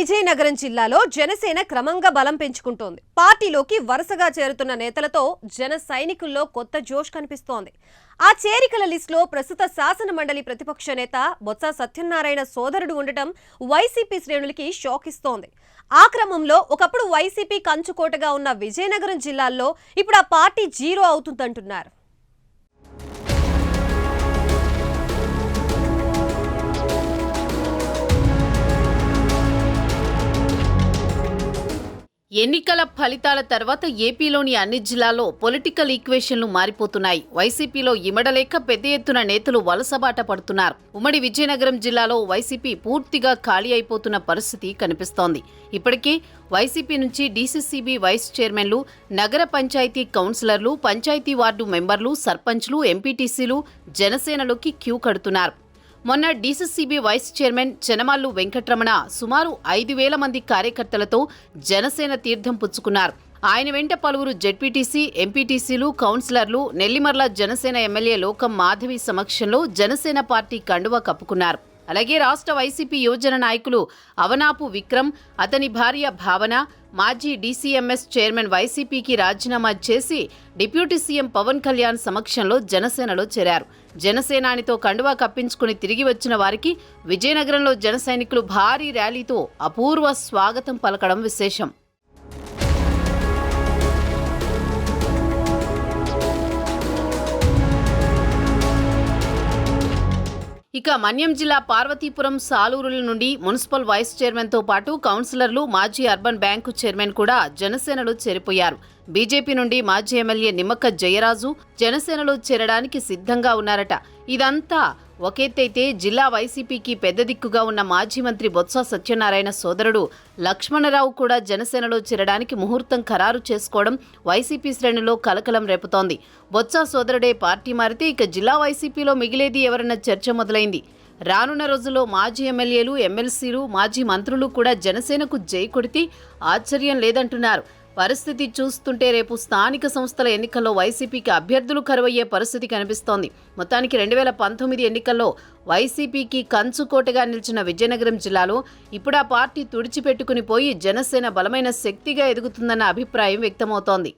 విజయనగరం జిల్లాలో జనసేన క్రమంగా బలం పెంచుకుంటోంది. పార్టీలోకి వరుసగా చేరుతున్న నేతలతో జన సైనికుల్లో కొత్త జోష్ కనిపిస్తోంది. ఆ చేరికల లిస్టులో ప్రస్తుత శాసన మండలి ప్రతిపక్ష నేత బొత్స సత్యనారాయణ సోదరుడు ఉండటం వైసీపీ శ్రేణులకి షాక్ ఇస్తోంది ఆ క్రమంలో ఒకప్పుడు వైసీపీ కంచుకోటగా ఉన్న విజయనగరం జిల్లాల్లో ఇప్పుడు ఆ పార్టీ జీరో అవుతుందంటున్నారు. ఎన్నికల ఫలితాల తర్వాత ఏపీలోని అన్ని జిల్లాల్లో పొలిటికల్ ఈక్వేషన్లు మారిపోతున్నాయి. వైసీపీలో ఇమడలేక పెద్ద ఎత్తున నేతలు వలసబాట పడుతున్నారు. ఉమ్మడి విజయనగరం జిల్లాలో వైసీపీ పూర్తిగా ఖాళీ అయిపోతున్న పరిస్థితి కనిపిస్తోంది. ఇప్పటికే వైసీపీ నుంచి డీసీసీబీ వైస్ చైర్మన్లు నగర పంచాయతీ కౌన్సిలర్లు పంచాయతీ వార్డు మెంబర్లు సర్పంచ్లు ఎంపీటీసీలు జనసేనలోకి క్యూ కడుతున్నారు. మొన్న DCCB vice chairman Chenamallu Venkatramana సుమారు ఐదు వేల మంది కార్యకర్తలతో జనసేన తీర్థం పుచ్చుకున్నారు. ఆయన వెంట పలువురు జెడ్పీటీసీ ఎంపీటీసీలు కౌన్సిలర్లు నెల్లిమర్ల జనసేన ఎమ్మెల్యే లోకం మాధవి సమక్షంలో జనసేన పార్టీ కండువా కప్పుకున్నారు. అలాగే రాష్ట్ర వైసీపీ యువజన నాయకులు అవనాపు విక్రమ్ అతని భార్య భావన మాజీ డీసీఎంఎస్ చైర్మన్ వైసీపీకి రాజీనామా చేసి డిప్యూటీ సీఎం పవన్ కళ్యాణ్ సమక్షంలో జనసేనలో చేరారు. జనసేనానితో కండువా కప్పించుకుని తిరిగి వచ్చిన వారికి విజయనగరంలో జన సైనికులు భారీ ర్యాలీతో అపూర్వ స్వాగతం పలకడం విశేషం. ఇక మన్యం జిల్లా పార్వతీపురం సాలూరుల నుండి మున్సిపల్ వైస్ చైర్మన్తో పాటు కౌన్సిలర్లు మాజీ అర్బన్ బ్యాంకు చైర్మన్ కూడా జనసేనలో చేరిపోయారు. బీజేపీ నుండి మాజీ ఎమ్మెల్యే నిమ్మక్క జయరాజు జనసేనలో చేరడానికి సిద్ధంగా ఉన్నారట. ఇదంతా ఒకెత్తైతే జిల్లా వైసీపీకి పెద్ద దిక్కుగా ఉన్న మాజీ మంత్రి బొత్స సత్యనారాయణ సోదరుడు లక్ష్మణరావు కూడా జనసేనలో చేరడానికి ముహూర్తం ఖరారు చేసుకోవడం వైసీపీ శ్రేణిలో కలకలం రేపుతోంది. బొత్స సోదరుడే పార్టీ మారితే ఇక జిల్లా వైసీపీలో మిగిలేది ఎవరన్న చర్చ మొదలైంది. రానున్న రోజుల్లో మాజీ ఎమ్మెల్యేలు ఎమ్మెల్సీలు మాజీ మంత్రులు కూడా జనసేనకు జై కొడితే ఆశ్చర్యం లేదంటున్నారు. పరిస్థితి చూస్తుంటే రేపు స్థానిక సంస్థల ఎన్నికల్లో వైసీపీకి అభ్యర్థులు కరువయ్యే పరిస్థితి కనిపిస్తోంది. మొత్తానికి రెండు వేల పంతొమ్మిది ఎన్నికల్లో వైసీపీకి కంచుకోటగా నిలిచిన విజయనగరం జిల్లాలో ఇప్పుడు ఆ పార్టీ తుడిచిపెట్టుకుని పోయి జనసేన బలమైన శక్తిగా ఎదుగుతుందన్న అభిప్రాయం వ్యక్తమవుతోంది.